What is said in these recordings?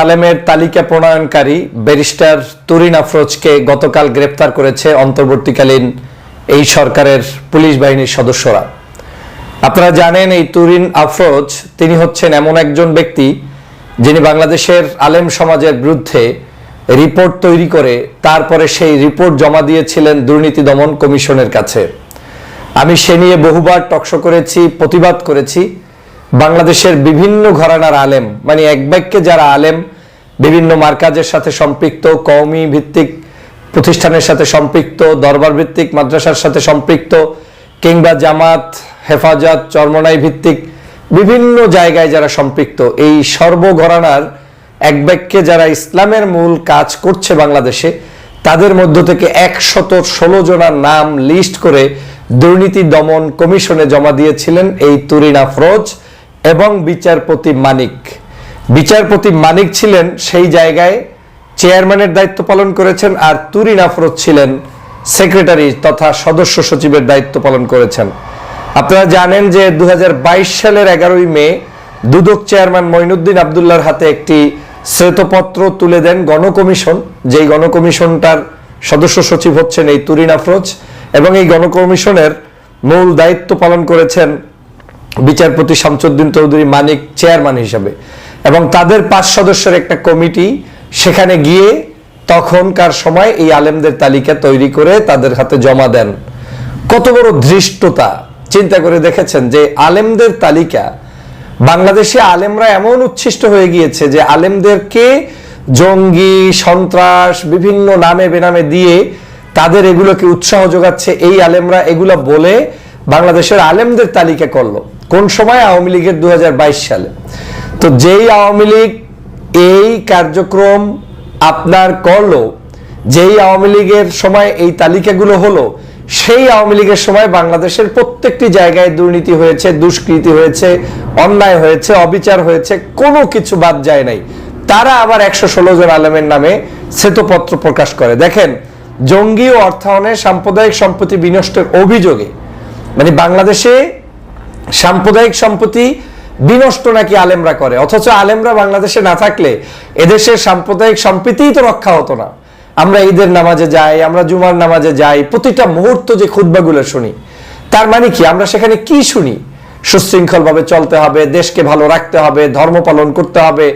আলেমের তালিকা প্রণয়নকারী ব্যারিস্টার তুরিন আফরোজকে গতকাল গ্রেপ্তার করেছে অন্তর্বর্তীকালীন এই সরকারের পুলিশ বাহিনীর সদস্যরা। আপনারা জানেন, এই তুরিন আফরোজ তিনি হচ্ছেন এমন একজন ব্যক্তি যিনি বাংলাদেশের আলেম সমাজের বিরুদ্ধে রিপোর্ট তৈরি করে তারপরে সেই রিপোর্ট জমা দিয়েছিলেন দুর্নীতি দমন কমিশনের কাছে। আমি সে নিয়ে বহুবার টকশো করেছি, প্রতিবাদ করেছি। বাংলাদেশের বিভিন্ন ঘরানার আলেম মানে এক বাক্যে যারা আলেম, বিভিন্ন মার্কাজের সাথে সম্পৃক্ত, কওমি ভিত্তিক প্রতিষ্ঠানের সাথে সম্পৃক্ত, দরবার ভিত্তিক, মাদ্রাসার সাথে সম্পৃক্ত, কিংবা জামাত, হেফাজত, চর্মনাই ভিত্তিক বিভিন্ন জায়গায় যারা সম্পৃক্ত, এই সর্বঘরানার এক বাক্যে যারা ইসলামের মূল কাজ করছে বাংলাদেশে, তাদের মধ্য থেকে একশত ষোলো জনার নাম লিস্ট করে দুর্নীতি দমন কমিশনে জমা দিয়েছিলেন এই তুরিন আফরোজ এবং বিচারপতি মানিক। বিচারপতি মানিক ছিলেন সেই জায়গায় চেয়ারম্যানের দায়িত্ব পালন করেছেন আর তুরিন আফরোজ ছিলেন সেক্রেটারি তথা সদস্য সচিবের দায়িত্ব পালন করেছেন। আপনারা জানেন যে দু হাজার বাইশ সালের এগারোই মে দুদক চেয়ারম্যান মঈনুদ্দিন আবদুল্লার হাতে একটি শ্বেতপত্র তুলে দেন গণকমিশন। যেই গণকমিশনটার সদস্য সচিব হচ্ছেন এই তুরিন আফরোজ এবং এই গণকমিশনের মূল দায়িত্ব পালন করেছেন বিচারপতি শামসুদ্দিন চৌধুরী মানিক চেয়ারম্যান হিসাবে। এবং তাদের পাঁচ সদস্যের একটা কমিটি, সেখানে গিয়ে তখনকার সময় এই আলেমদের তালিকা তৈরি করে তাদের হাতে জমা দেন। কত বড় ধৃষ্টতা। চিন্তা করে দেখেছেন যে আলেমদের তালিকা, বাংলাদেশে আলেমরা এমন উচ্ছিষ্ট হয়ে গিয়েছে যে আলেমদেরকে জঙ্গি, সন্ত্রাস, বিভিন্ন নামে বেনামে দিয়ে তাদের এগুলোকে উৎসাহ যোগাচ্ছে, এই আলেমরা এগুলো বলে বাংলাদেশের আলেমদের তালিকা করল। কোন সময় আওয়ামী লীগের দু হাজার বাইশ সালে? তো যেই আওয়ামী লীগ এই কার্যক্রম আপনার করল, যেই আওয়ামী লীগের সময় এই তালিকাগুলো হলো, সেই আওয়ামী লীগের সময় বাংলাদেশের প্রত্যেকটি জায়গায় দুর্নীতি হয়েছে, দুষ্কৃতি হয়েছে, অন্যায় হয়েছে, অবিচার হয়েছে, কোনো কিছু বাদ যায় নাই। তারা আবার একশো ষোলো জন আলেমের নামে শ্বেতপত্র প্রকাশ করে। দেখেন, জঙ্গি ও অর্থায়নে সাম্প্রদায়িক সম্পত্তি বিনষ্টের অভিযোগে মানে বাংলাদেশে সাম্প্রদায়িক সম্পত্তি বিনষ্ট নাকি আলেমরা করে? অথচ আলেমরা বাংলাদেশে না থাকলে এদেশের সাম্প্রদায়িক সম্প্রীতিই তো রক্ষা হতো না। আমরা ঈদের নামাজে যাই, আমরা জুমার নামাজে যাই, প্রতিটা মুহূর্ত যে খুদ্বাগুলো শুনি, তার মানে কি? আমরা সেখানে কি শুনি? সুশৃঙ্খলভাবে চলতে হবে, দেশকে ভালো রাখতে হবে, ধর্ম পালন করতে হবে,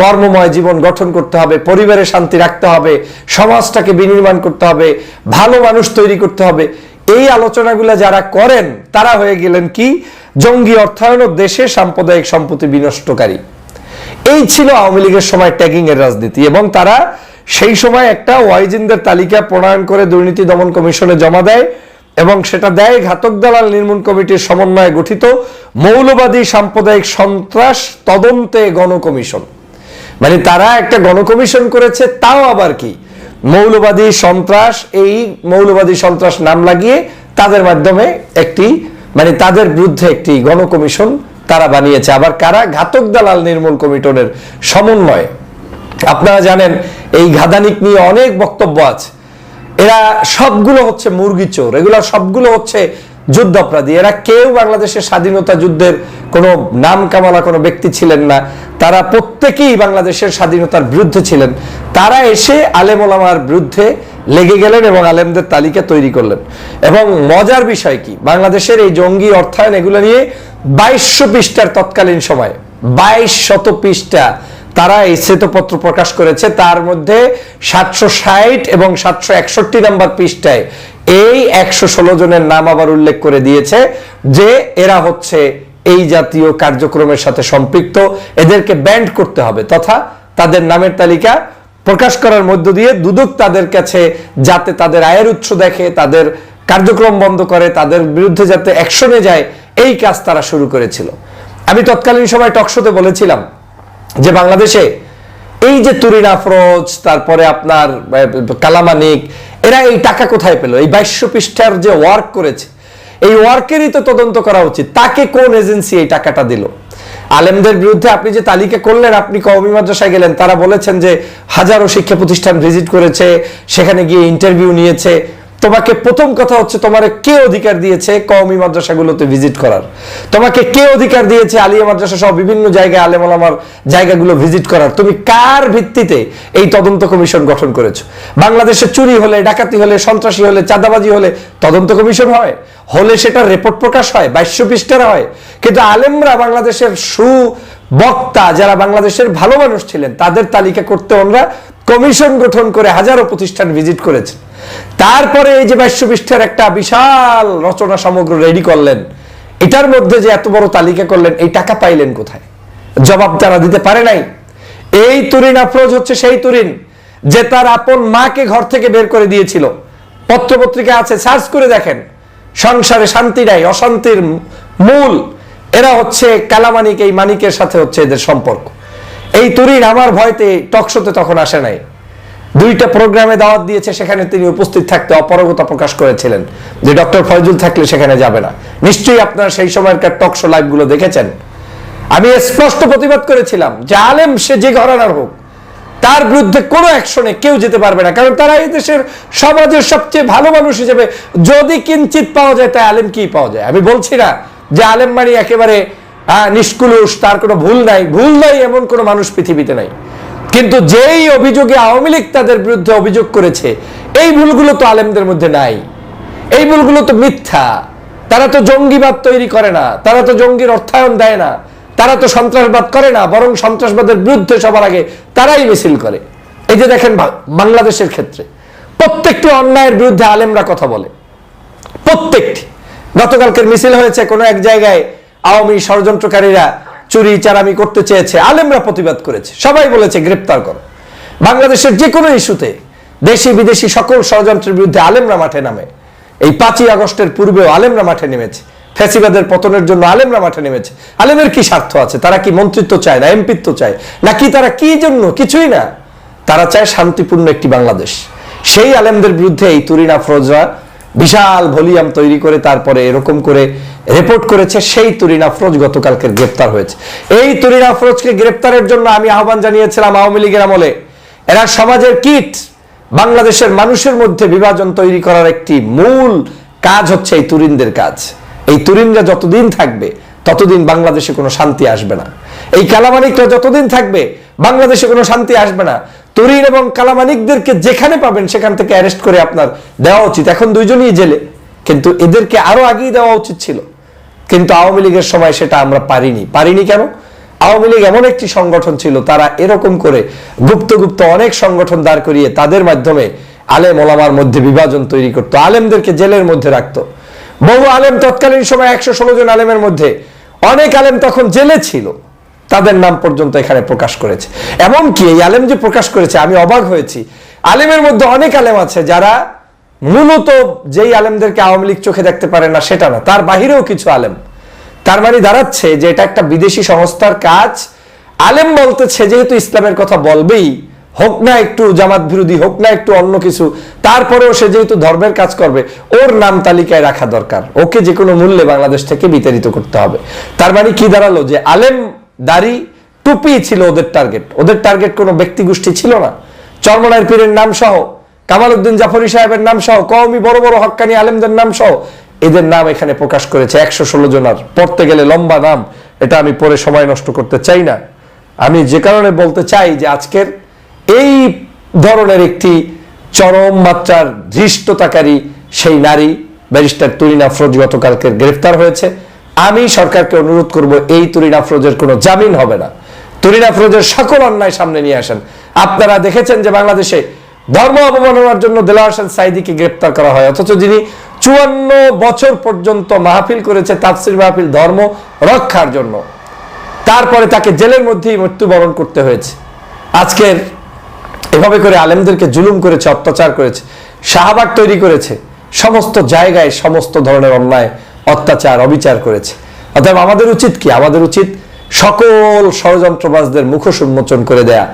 কর্মময় জীবন গঠন করতে হবে, পরিবারে শান্তি রাখতে হবে, সমাজটাকে বিনির্মাণ করতে হবে, ভালো মানুষ তৈরি করতে হবে এই আলোচনাগুলো যারা করেন, তারা হয়ে গেলেন কি? জঙ্গি অর্থায়ন ও দেশে সাম্প্রদায়িক সম্পত্তি বিনষ্টকারী। এই ছিল আওয়ামী লীগের সময় ট্যাগিং এর রাজনীতি এবং তারা সেই সময় একটা ওয়াইজিনদের তালিকা প্রণয়ন করে দুর্নীতি দমন কমিশনে জমা দেয় এবং সেটা দেয় ঘাতক দালাল নির্মূল কমিটির সমন্বয়ে গঠিত মৌলবাদী সাম্প্রদায়িক সন্ত্রাস তদন্তে গণকমিশন। মানে তারা একটা গণকমিশন করেছে, তাও আবার কি? মৌলবাদী সন্ত্রাস, এই মৌলবাদী সন্ত্রাস নাম লাগিয়ে তাদের মাধ্যমে একটি মানে তাদের বিরুদ্ধে একটি গণকমিশন তারা বানিয়েছে। আবার কারা? ঘাতক দালাল নির্মূল কমিশনের সমন্বয়। আপনারা জানেন, এই ঘাদানিক নিয়ে অনেক বক্তব্য আছে। এরা সবগুলো হচ্ছে মুরগি চোর এগুলো সবগুলো হচ্ছে যুদ্ধ অপরাধী এরা কেউ বাংলাদেশের স্বাধীনতা যুদ্ধের কোনো নাম কামালা কোনো ব্যক্তি ছিলেন না, তারা প্রত্যেকেই বাংলাদেশের স্বাধীনতার বিরুদ্ধে ছিলেন। তারা এসে আলেম ওলামার বিরুদ্ধে লেগে গেলেন এবং আলেমদের তালিকা তৈরি করলেন। এবং মজার বিষয় কি? বাংলাদেশের এই জঙ্গি অর্থায়ন এগুলো নিয়ে বাইশশো পৃষ্ঠার তৎকালীন সময় বাইশ শত পৃষ্ঠা তারা এই শ্বেতপত্র প্রকাশ করেছে। তার মধ্যে সাতশো ষাট এবং সাতশো একষট্টি নাম্বার পৃষ্ঠায় এই একশো ষোলো জনের নাম আবার উল্লেখ করে দিয়েছে যে এরা হচ্ছে এই জাতীয় কার্যক্রমের সাথে সম্পৃক্ত। এদেরকে ব্যান্ড করতে হবে তথা তাদের নামের তালিকা প্রকাশ করার মধ্য দিয়ে দুদক তাদের কাছে যাতে তাদের আয়ের উৎস দেখে, তাদের কার্যক্রম বন্ধ করে, তাদের বিরুদ্ধে যাতে অ্যাকশনে যায়, এই কাজ তারা শুরু করেছিল। আমি তৎকালীন সময় টকশোতে বলেছিলাম যে বাংলাদেশে এই যে তুরিন আফরোজ, তারপরে আপনার কালামানিক, এরা এই টাকা কোথায় পেল? এই বাইশশো পৃষ্ঠার যে ওয়ার্ক করেছে এই ওয়ার্কেরই তো তদন্ত করা উচিত। তাকে কোন এজেন্সি এই টাকাটা দিল? আলেমদের বিরুদ্ধে আপনি যে তালিকা করলেন, আপনি কওমি মাদ্রাসায় গেলেন, তারা বলেছেন যে হাজারো শিক্ষা প্রতিষ্ঠান ভিজিট করেছে, সেখানে গিয়ে ইন্টারভিউ নিয়েছে। তোমাকে প্রথম কথা হচ্ছে, তোমার কে অধিকার দিয়েছে কওমি মাদ্রাসাগুলোতে ভিজিট করার? তোমাকে কে অধিকার দিয়েছে আলিয়া মাদ্রাসা সহ বিভিন্ন জায়গায় আলেম আলামার জায়গাগুলো ভিজিট করার? তুমি কার ভিত্তিতে এই তদন্ত কমিশন গঠন করেছ? বাংলাদেশে চুরি হলে, ডাকাতি হলে, সন্ত্রাসী হলে, চাঁদাবাজি হলে তদন্ত কমিশন হয়? হলে সেটা রিপোর্ট প্রকাশ হয় বাইশ পৃষ্ঠার হয়। কিন্তু আলেমরা বাংলাদেশের সু বক্তা যারা বাংলাদেশের ভালো মানুষ ছিলেন, তাদের তালিকা করতে আমরা কমিশন গঠন করে হাজারো প্রতিষ্ঠান ভিজিট করেছেন তারপরে এই যে বাইশ পৃষ্ঠার একটা বিশাল রচনা সমগ্র রেডি করলেন, এটার মধ্যে যে এত বড় তালিকা করলেন, এই টাকা পাইলেন কোথায়? জবাব তারা দিতে পারে নাই। এই তুরিন আফরোজ হচ্ছে সেই তুরিন, যে তার আপন মাকে ঘর থেকে বের করে দিয়েছিল। পত্রপত্রিকা আছে, সার্চ করে দেখেন। সংসারে শান্তি নাই, অশান্তির মূল। এরা হচ্ছে কালামানিক, এই মানিকের সাথে হচ্ছে এদের সম্পর্ক। এই তুরিন আমার ভয়তে টকশোতে তখন আসে নাই। দুইটা প্রোগ্রামে দাওয়াত দিয়েছে, সেখানে তিনি উপস্থিত থাকতে অপারগতা প্রকাশ করেছিলেন যে ডক্টর ফয়জুল থাকলে সেখানে যাবে না। নিশ্চয়ই আপনারা সেই সময়কার টকশো লাইভগুলো দেখেছেন। আমি স্পষ্ট প্রতিবাদ করেছিলাম যে আলেম সে যে ঘরানার হোক তার বিরুদ্ধে কোনো অ্যাকশনে কেউ যেতে পারবে না। কারণ তারা এই দেশের সমাজের সবচেয়ে ভালো মানুষ হিসেবে যদি কিঞ্চিত পাওয়া যায়, তাই আলেম কি পাওয়া যায়? আমি বলছি না যে আলেম মানে একেবারে নিষ্কুলুষ, তার কোনো ভুল নাই। ভুল নাই এমন কোনো মানুষ পৃথিবীতে নাই। কিন্তু যেই অভিযোগে আওয়ামী লীগ তাদের বিরুদ্ধে অভিযোগ করেছে, এই ভুলগুলো তো আলেমদের মধ্যে নাই। এই ভুলগুলো তো মিথ্যা। তারা তো জঙ্গিবাদ তৈরি করে না। তারা তো জঙ্গির অর্থায়ন দেয় না। তারা তো সন্ত্রাসবাদ করে না, বরং সন্ত্রাসবাদের বিরুদ্ধে সবার আগে তারাই মিছিল করে। এই যে দেখেন বাংলাদেশের ক্ষেত্রে প্রত্যেকটি অন্যায়ের বিরুদ্ধে আলেমরা কথা বলে। প্রত্যেকটি। গতকালকের মিছিল হয়েছে, কোনো এক জায়গায় আওয়ামী ষড়যন্ত্রকারীরা চুরি, চারামি করতে চেয়েছে, আলেমরা প্রতিবাদ করেছে। সবাই বলেছে, গ্রেপ্তার করো। বাংলাদেশের যে কোনো ইস্যুতে দেশি, বিদেশি সকল ষড়যন্ত্রের বিরুদ্ধে আলেমরা মাঠে নামে। এই পাঁচই আগস্টের পূর্বেও আলেমরা মাঠে নেমেছে। ফ্যাসিবাদের পতনের জন্য আলেমরা মাঠে নেমেছে। আলেমের কি স্বার্থ আছে? তারা কি মন্ত্রিত্ব চায় না এমপিত্ব চায়? নাকি তারা কি জন্য? কিছুই না। তারা চায় শান্তিপূর্ণ একটি বাংলাদেশ। সেই আলেমদের বিরুদ্ধে এই তুরিন আফরোজরা বিশাল ভলিউম তৈরি করে তারপরে এরকম করে রিপোর্ট করেছে। সেই তুরিন আফরোজ গতকালকে গ্রেপ্তার হয়েছে। এই তুরিন আফরোজকে গ্রেপ্তারের জন্য আমি আহ্বান জানিয়েছিলাম আওয়ামী লীগের আমলে। এরা সমাজের কিট। বাংলাদেশের মানুষের মধ্যে বিভাজন তৈরি করার একটি মূল কাজ হচ্ছে এই তুরিনদের কাজ। এই তুরিনরা যতদিন থাকবে, ততদিন বাংলাদেশে কোনো শান্তি আসবে না। এই কালামানিকরা যতদিন থাকবে, বাংলাদেশে কোনো শান্তি আসবে না। তুরিন এবং কালামানিকদেরকে যেখানে পাবেন, সেখান থেকে অ্যারেস্ট করে আপনার দেওয়া উচিত। এখন দুইজনই জেলে, কিন্তু এদেরকে আরও আগেই দেওয়া উচিত ছিল। কিন্তু আওয়ামী লীগের সময় সেটা আমরা পারিনি। পারিনি কেন? আওয়ামী লীগ এমন একটি সংগঠন ছিল, তারা এরকম করে গুপ্ত গুপ্ত অনেক সংগঠন দাঁড় করিয়ে তাদের মাধ্যমে আলেম ওলামার মধ্যে বিভাজন তৈরি করতো। আলেমদেরকে জেলের মধ্যে রাখতো। বহু আলেম তৎকালীন সময় একশো ষোলো জন আলেমের মধ্যে অনেক আলেম তখন জেলে ছিল। তাদের নাম পর্যন্ত এখানে প্রকাশ করেছে। এমনকি এই আলেম যে প্রকাশ করেছে, আমি অবাক হয়েছি। আলেমের মধ্যে অনেক আলেম আছে যারা মূলত যেই আলেমদেরকে আওয়ামী লীগ চোখে দেখতে পারে না, সেটা না। তার বাহিরেও কিছু আলেম। তার মানে দাঁড়াচ্ছে যে এটা একটা বিদেশি সংস্থার কাজ। আলেম বলতেছে, যেহেতু ইসলামের কথা বলবেই হোক না একটু জামাত বিরোধী, হোক না একটু অন্য কিছু, তারপরেও সে যেহেতু ধর্মের কাজ করবে, ওর নাম তালিকায় রাখা দরকার। ওকে যে কোনো মূল্যে বাংলাদেশ থেকে বিতাড়িত করতে হবে। তার মানে কি দাঁড়াল যে আলেম দাড়ি টুপি ছিল ওদের টার্গেট। ওদের টার্গেট কোনো ব্যক্তি গোষ্ঠী ছিল না। চরমনায়ের পীরের নাম সহ কামাল উদ্দিন জাফরি সাহেবের নাম সহ, কওমি বড় বড় হক্কানি আলেমদের নাম সহ, এদের নাম এখানে প্রকাশ করেছে একশো ষোলো জনার পড়তে গেলে লম্বা নাম, এটা আমি পরে সময় নষ্ট করতে চাই না। আমি যে কারণে বলতে চাই যে আজকের এই ধরনের একটি চরম মাত্রার ধৃষ্টতাকারী সেই নারী, ব্যারিস্টার তুরিন আফরোজ গতকালকে গ্রেফতার হয়েছে। আমি সরকারকে অনুরোধ করব, এই তুরিন আফরোজের কোনো জামিন হবে না। তুরিন আফরোজের সকল অন্যায় সামনে নিয়ে আসেন। আপনারা দেখেছেন যে বাংলাদেশে ধর্ম অবমাননার জন্য হোসেন সাইদিকে গ্রেপ্তার করা হয়। অথচ যিনি চুয়ান্ন বছর পর্যন্ত মাহফিল করেছে, তাফসির মাহফিল ধর্ম রক্ষার জন্য। তারপরে তাকে জেলের মধ্যেই মৃত্যুবরণ করতে হয়েছে। আজকের এভাবে করে আলেমদেরকে জুলুম করেছে, অত্যাচার করেছে, শাহবাগ তৈরি করেছে, সমস্ত জায়গায় সমস্ত ধরনের অন্যায়, অত্যাচার, অবিচার করেছে। অতএব আমাদের উচিত কি? আমাদের উচিত সকল ষড়যন্ত্রবাজদের মুখোশ উন্মোচন করে দেয়া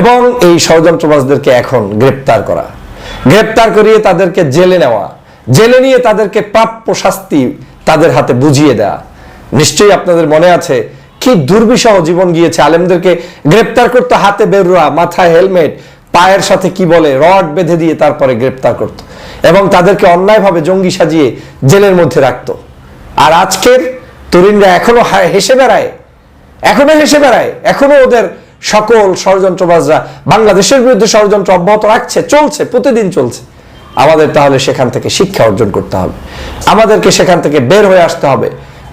এবং এই ষড়যন্ত্রবাজদেরকে এখন গ্রেপ্তার করা। গ্রেপ্তার করিয়ে তাদেরকে জেলে নেওয়া, জেলে নিয়ে তাদেরকে প্রাপ্য শাস্তি তাদের হাতে বুঝিয়ে দেয়া। নিশ্চয়ই আপনাদের মনে আছে কি দুর্বিষহ জীবন গিয়েছে। আলেমদেরকে গ্রেপ্তার করতে, হাতে বেরোয়া, মাথায় হেলমেট, পায়ের সাথে কি বলে, রড বেঁধে দিয়ে তারপরে গ্রেপ্তার করত এবং তাদেরকে অন্যায়ভাবে জঙ্গি সাজিয়ে জেলের মধ্যে রাখতো। আর আজকের তরুণরা এখনও হেসে বেড়ায়, এখনও হেসে বেড়ায়, এখনও ওদের সকল ষড়যন্ত্রবাজরা বাংলাদেশের বিরুদ্ধে ষড়যন্ত্র অব্যাহত রাখছে, চলছে, প্রতিদিন চলছে। আমাদের তাহলে সেখান থেকে শিক্ষা অর্জন করতে হবে। আমাদেরকে সেখান থেকে বের হয়ে আসতে হবে।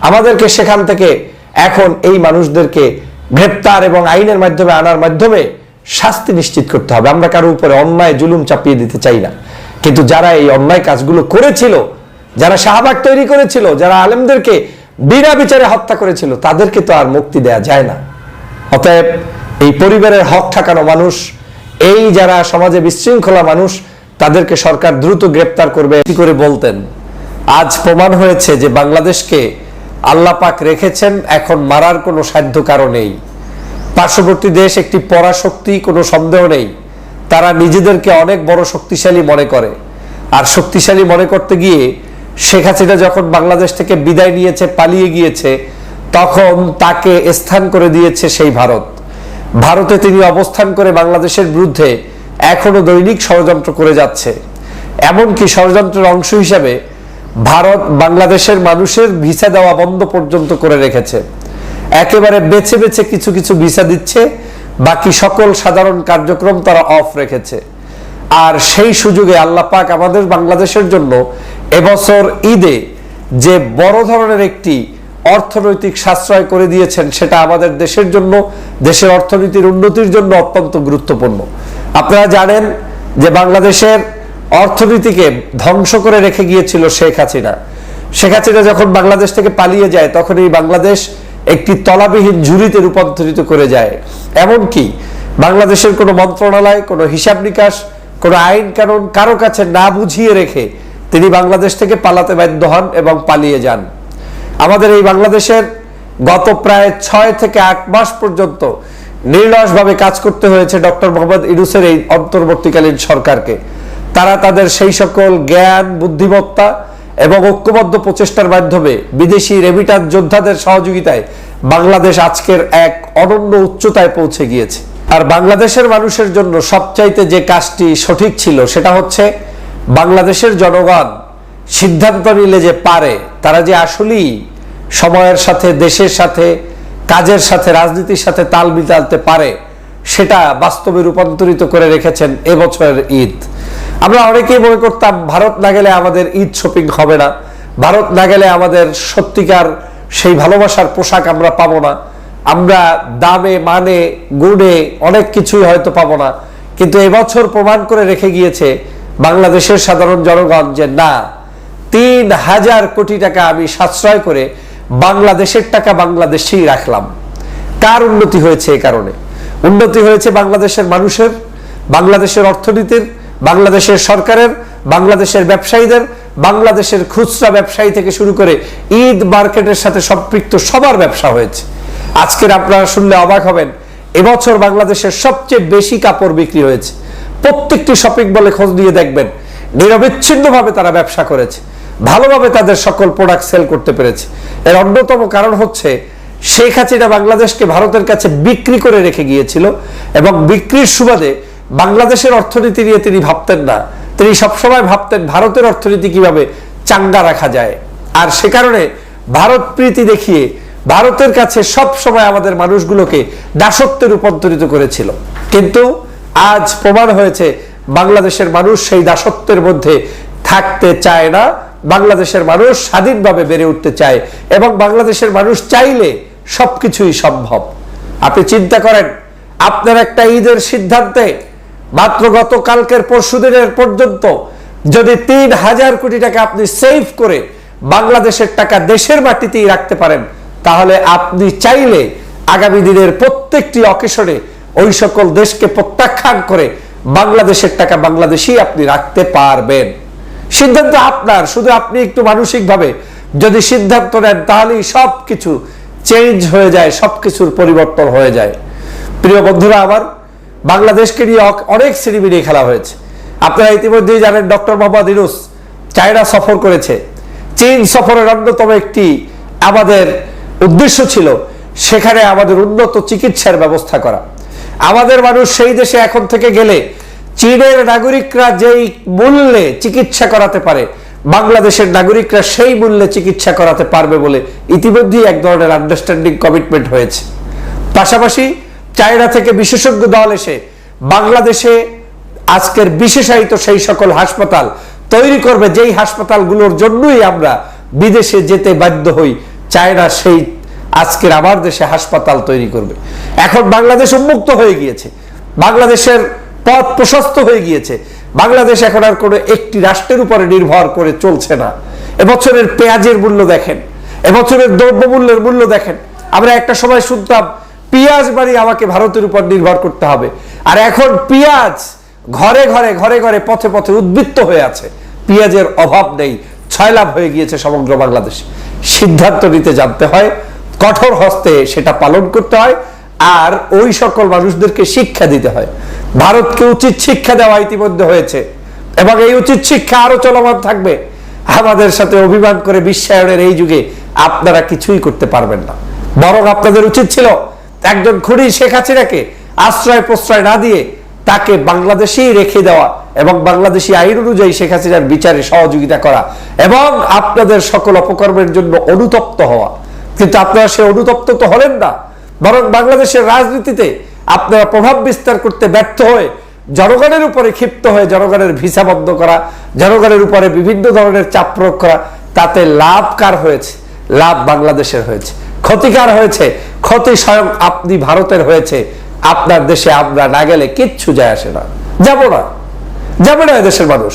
আমাদেরকে সেখান থেকে এখন এই মানুষদেরকে গ্রেপ্তার এবং আইনের মাধ্যমে আনার মাধ্যমে শাস্তি নিশ্চিত করতে হবে। আমরা কারও উপরে অন্যায়, জুলুম চাপিয়ে দিতে চাই না। কিন্তু যারা এই অন্যায় কাজগুলো করেছিল, যারা শাহবাগ তৈরি করেছিল, যারা আলেমদেরকে বিনা বিচারে হত্যা করেছিল, তাদেরকে তো আর মুক্তি দেয়া যায় না। অতএব এই পরিবারের হক ঠাকানো মানুষ, এই যারা সমাজে বিশৃঙ্খলা মানুষ, তাদেরকে সরকার দ্রুত গ্রেপ্তার করবে। করে বলতেন? আজ প্রমাণ হয়েছে যে বাংলাদেশকে আল্লাহ পাক রেখেছেন, এখন মারার কোনো সাধ্য কারণ নেই। পার্শ্ববর্তী দেশ একটি পরাশক্তি, কোনো সন্দেহ নেই। তারা নিজেদেরকে অনেক বড় শক্তিশালী মনে করে। আর শক্তিশালী মনে করতে গিয়ে শেখ হাসিনা যখন বাংলাদেশ থেকে বিদায় নিয়েছে, পালিয়ে গিয়েছে, তখন তাকে স্থান করে দিয়েছে সেই ভারত। ভারতে তিনি অবস্থান করে বাংলাদেশের বিরুদ্ধে এখনও দৈনিক ষড়যন্ত্র করে যাচ্ছে। এমনকি ষড়যন্ত্রের অংশ হিসাবে ভারত বাংলাদেশের মানুষের ভিসা দেওয়া বন্ধ পর্যন্ত করে রেখেছে। একেবারে বেছে বেছে কিছু কিছু ভিসা দিচ্ছে, বাকি সকল সাধারণ কার্যক্রম তারা অফ রেখেছে। আর সেই সুযোগে আল্লাহ পাক আমাদের বাংলাদেশের জন্য এবছর ঈদে যে বড় ধরনের একটি অর্থনৈতিক সাশ্রয় করে দিয়েছেন, সেটা আমাদের দেশের জন্য, দেশের অর্থনীতির উন্নতির জন্য অত্যন্ত গুরুত্বপূর্ণ। আপনারা জানেন যে বাংলাদেশের অর্থনীতিকে ধ্বংস করে রেখে গিয়েছিল শেখ হাসিনা। শেখ হাসিনা যখন বাংলাদেশ থেকে পালিয়ে যায় তখন এই বাংলাদেশ একটি তলাবিহীন ঝুড়িতে রূপান্তরিত করে যায়। এমনকি বাংলাদেশের কোনো মন্ত্রণালয়, কোনো হিসাব নিকাশ, কোনো আইন কানুন কারও কাছে না বুঝিয়ে রেখে তিনি বাংলাদেশ থেকে পালাতে বাধ্য হন এবং পালিয়ে যান। আমাদের এই বাংলাদেশের গত প্রায় ছয় থেকে আট মাস পর্যন্ত নির্লসভাবে কাজ করতে হয়েছে ডক্টর মোহাম্মদ ইনুসের এই অন্তর্বর্তীকালীন সরকারকে। তারা তাদের সেই সকল জ্ঞান, বুদ্ধিমত্তা এবং ঐক্যবদ্ধ প্রচেষ্টার মাধ্যমে বিদেশি রেমিটার যোদ্ধাদের সহযোগিতায় বাংলাদেশ আজকের এক অনন্য উচ্চতায় পৌঁছে গিয়েছে। আর বাংলাদেশের মানুষের জন্য সবচাইতে যে কাজটি সঠিক ছিল সেটা হচ্ছে বাংলাদেশের জনগণ সিদ্ধান্ত নিলে যে পারে, তারা যে আসলেই সময়ের সাথে, দেশের সাথে, কাজের সাথে, রাজনীতির সাথে তাল মিলাতে পারে, সেটা বাস্তবে রূপান্তরিত করে রেখেছেন এবছরের ঈদ। আমরা অনেকেই মনে করতাম, ভারত না গেলে আমাদের ঈদ শপিং হবে না। ভারত না গেলে আমাদের সত্যিকার সেই ভালোবাসার পোশাক আমরা পাবো না। আমরা দামে মানে গুণে অনেক কিছুই হয়তো পাবো না। কিন্তু এবছর প্রমাণ করে রেখে গিয়েছে বাংলাদেশের সাধারণ জনগণ যে না, তিন হাজার কোটি টাকা আমি সাশ্রয় করে বাংলাদেশের টাকা বাংলাদেশেই রাখলাম। কার উন্নতি হয়েছে এ কারণে? উন্নতি হয়েছে বাংলাদেশের মানুষের, বাংলাদেশের অর্থনীতির বাংলাদেশের সরকারের, বাংলাদেশের ব্যবসায়ীদের, বাংলাদেশের খুচরা ব্যবসায়ী থেকে শুরু করে ঈদ মার্কেটের সাথে সম্পৃক্ত সবার ব্যবসা হয়েছে। আজকের আপনারা শুনলে অবাক হবেন, এবছর বাংলাদেশের সবচেয়ে বেশি কাপড় বিক্রি হয়েছে। প্রত্যেকটি শপিং মলে খোঁজ নিয়ে দেখবেন, নিরবিচ্ছিন্নভাবে তারা ব্যবসা করেছে, ভালোভাবে তাদের সকল প্রোডাক্ট সেল করতে পেরেছে। এর অন্যতম কারণ হচ্ছে, শেখ হাসিনা বাংলাদেশকে ভারতের কাছে বিক্রি করে রেখে গিয়েছিল এবং বিক্রির সুবাদে বাংলাদেশের অর্থনীতি নিয়ে তিনি ভাবতেন না। তিনি সবসময় ভাবতেন ভারতের অর্থনীতি কীভাবে চাঙ্গা রাখা যায়। আর সে কারণে ভারত প্রীতি দেখিয়ে ভারতের কাছে সব সময় আমাদের মানুষগুলোকে দাসত্বে রূপান্তরিত করেছিল। কিন্তু আজ প্রমাণ হয়েছে, বাংলাদেশের মানুষ সেই দাসত্বের মধ্যে থাকতে চায় না। বাংলাদেশের মানুষ স্বাধীনভাবে বেড়ে উঠতে চায় এবং বাংলাদেশের মানুষ চাইলে সবকিছুই সম্ভব। আপনি চিন্তা করেন, আপনার একটা ঈদের সিদ্ধান্তে মাত্র গত কালকের পরশু দিনের পর্যন্ত যদি তিন হাজার কোটি টাকা আপনি সেভ করে বাংলাদেশের টাকা দেশের মাটিতেই রাখতে পারেন, তাহলে আপনি চাইলে আগামী দিনের প্রত্যেকটি অকেশনে ওই সকল দেশকে প্রত্যাখ্যান করে বাংলাদেশের টাকা বাংলাদেশেই আপনি রাখতে পারবেন। সিদ্ধান্ত আপনার, শুধু আপনি একটু মানসিকভাবে যদি সিদ্ধান্ত নেন, তাহলেই সব কিছু চেঞ্জ হয়ে যায় সব কিছুর পরিবর্তন হয়ে যায়। প্রিয় বন্ধুরা আমার বাংলাদেশকে নিয়ে অনেক সিনেমি নিয়ে খেলা হয়েছে। আপনারা ইতিমধ্যেই জানেন ডক্টর মোহাম্মদ ইনুস চায়না সফর করেছে। চীন সফরের অন্যতম একটি আমাদের উদ্দেশ্য ছিল সেখানে আমাদের উন্নত চিকিৎসার ব্যবস্থা করা। আমাদের মানুষ সেই দেশে এখন থেকে গেলে চীনের নাগরিকরা যেই মূল্যে চিকিৎসা করাতে পারে, বাংলাদেশের নাগরিকরা সেই মূল্যে চিকিৎসা করাতে পারবে বলে ইতিমধ্যেই এক ধরনের আন্ডারস্ট্যান্ডিং কমিটমেন্ট হয়েছে। পাশাপাশি চায়না থেকে বিশেষজ্ঞ দল এসে বাংলাদেশে আজকের বিশেষায়িত সেই সকল হাসপাতাল তৈরি করবে। যেই হাসপাতালগুলোর জন্যই আমরা বিদেশে যেতে বাধ্য হই চায়না সেই আজকের আমার দেশে হাসপাতাল তৈরি করবে। এখন বাংলাদেশ উন্মুক্ত হয়ে গিয়েছে। বাংলাদেশের পথ প্রশস্ত হয়ে গিয়েছে। বাংলাদেশ এখন আর কোনো একটি রাষ্ট্রের উপরে নির্ভর করে চলছে না। এবছরের পেঁয়াজের মূল্য দেখেন, এবছরের দ্রব্যমূল্যের মূল্য দেখেন। আমরা একটা সময় শুনতাম পেঁয়াজ বাড়ি আমাকে ভারতের উপর নির্ভর করতে হবে। আর এখন পেঁয়াজ ঘরে ঘরে ঘরে ঘরে পথে পথে উদ্বৃত্ত হয়ে আছে। পেঁয়াজের অভাব নেই, ছয় লাভ হয়ে গিয়েছে সমগ্র বাংলাদেশ। সিদ্ধান্ত নিতে জানতে হয়, কঠোর হস্তে সেটা পালন করতে হয়, আর ওই সকল মানুষদেরকে শিক্ষা দিতে হয়। ভারতকে উচিত শিক্ষা দেওয়া ইতিমধ্যে হয়েছে, এবং এই উচিত শিক্ষা আরও চলমান থাকবে। আমাদের সাথে অভিমান করে বিশ্বায়নের এই যুগে আপনারা কিছুই করতে পারবেন না। বরং আপনাদের উচিত ছিল একজন খুনি শেখ হাসিনাকে আশ্রয় প্রশ্রয় না দিয়ে তাকে বাংলাদেশেই রেখে দেওয়া এবং বাংলাদেশি আইন অনুযায়ী শেখ হাসিনার বিচারে সহযোগিতা করা এবং আপনাদের সকল অপকর্মের জন্য অনুতপ্ত হওয়া। কিন্তু আপনারা সে অনুতপ্ত তো হলেন না, বরং বাংলাদেশের রাজনীতিতে আপনারা প্রভাব বিস্তার করতে ব্যর্থ হয়ে জনগণের উপরে ক্ষিপ্ত হয়ে জনগণের ভিসা বন্ধ করা, জনগণের উপরে বিভিন্ন ধরনের চাপ প্রয়োগ করা, তাতে লাভ কার হয়েছে, লাভ বাংলাদেশের হয়েছে। ক্ষতিকার হয়েছে, ক্ষতি স্বয়ং আপনি ভারতের হয়েছে, আপনার দেশে আমরা না গেলে কিচ্ছু যায় আসে না। যাব না। যাবে না দেশের মানুষ।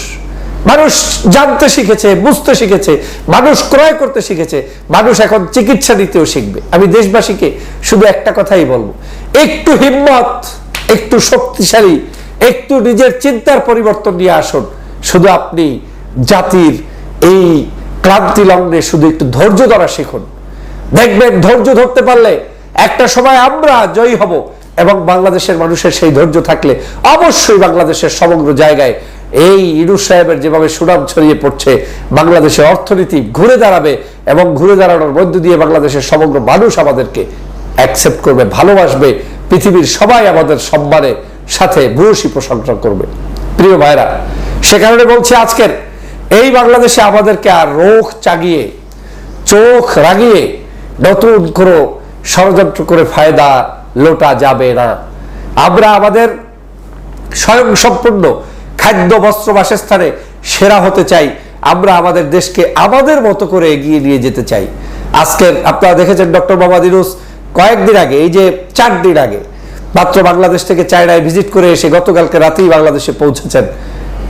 মানুষ জানতে শিখেছে, বুঝতে শিখেছে, মানুষ ক্রয় করতে শিখেছে, মানুষ এখন চিকিৎসা নিতেও শিখবে। আমি দেশবাসীকে শুধু একটা কথাই বলব, একটু হিম্মত, একটু শক্তিশালী, একটু নিজের চিন্তার পরিবর্তন নিয়ে আসুন। শুধু আপনি জাতির এই ক্লান্তি লগ্নে শুধু একটু ধৈর্য ধরা শিখুন। দেখবেন ধৈর্য ধরতে পারলে একটা সময় আমরা জয়ী হব এবং বাংলাদেশের মানুষের সেই ধৈর্য থাকলে অবশ্যই বাংলাদেশের সমগ্র জায়গায় এই ইনু সাহেবের যেভাবে সুনাম ছড়িয়ে পড়ছে বাংলাদেশের অর্থনীতি ঘুরে দাঁড়াবে এবং ঘুরে দাঁড়ানোর মধ্য দিয়ে বাংলাদেশের সমগ্র মানুষ আমাদেরকে অ্যাকসেপ্ট করবে, ভালোবাসবে, পৃথিবীর সবাই আমাদের সম্মানে সাথে ভূয়সী প্রশংসা করবে। প্রিয় ভাইরা, সে কারণে বলছি আজকের এই বাংলাদেশে আমাদেরকে আর রোখ চাগিয়ে, চোখ রাগিয়ে নতুন কোনো ষড়যন্ত্র করে ফায়দা লোটা যাবে না। আমরা আমাদের স্বয়ং সম্পূর্ণ খাদ্য, বস্ত্র, বাসস্থানে সেরা হতে চাই। আমরা আমাদের দেশকে আমাদের মতো করে এগিয়ে নিয়ে যেতে চাই। আজকের আপনারা দেখেছেন ডক্টর মোহাম্মদ ইউনুস কয়েকদিন আগে, এই যে চার দিন আগে, মাত্র বাংলাদেশ থেকে চায়নায় ভিজিট করে এসে গতকালকে রাতেই বাংলাদেশে পৌঁছেছেন।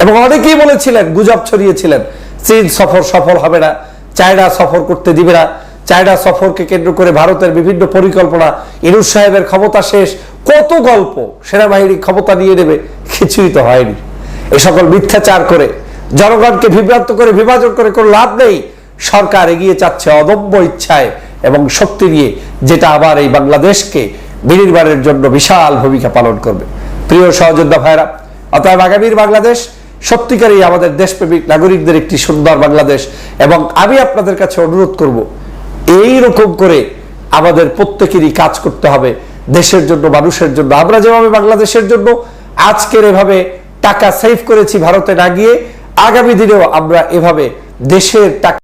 এবং অনেকেই বলেছিলেন, গুজব ছড়িয়েছিলেন, চীন সফর সফল হবে না, চায়না সফর করতে দিবে না। চায়না সফরকে কেন্দ্র করে ভারতের বিভিন্ন পরিকল্পনা। ইনুস সাহেবের ক্ষমতা শেষ। কত গল্প সেনাবাহিনী ক্ষমতা নিয়ে নেবে কিছুই তো হয়নি। এ সকল মিথ্যাচার করে, জনগণকে বিভ্রান্ত করে, বিভাজন করে কোনো লাভ নেই। সরকার এগিয়ে চাচ্ছে অদম্য ইচ্ছায় এবং শক্তি নিয়ে, যেটা আবার এই বাংলাদেশকে বিনির্মাণের জন্য বিশাল ভূমিকা পালন করবে। প্রিয় সহযোদ্ধা ভাইরা, অতএব আগামীর বাংলাদেশ সত্যিকারই আমাদের দেশপ্রেমিক নাগরিকদের একটি সুন্দর বাংলাদেশ। এবং আমি আপনাদের কাছে অনুরোধ করব এই রকম করে আমাদের প্রত্যেকেরই কাজ করতে হবে, দেশের জন্য, মানুষের জন্য। আমরা যেভাবে বাংলাদেশের জন্য আজকের এভাবে টাকা সেভ করেছি ভারতে না গিয়ে, আগামী দিনেও আমরা এভাবে দেশের টাকা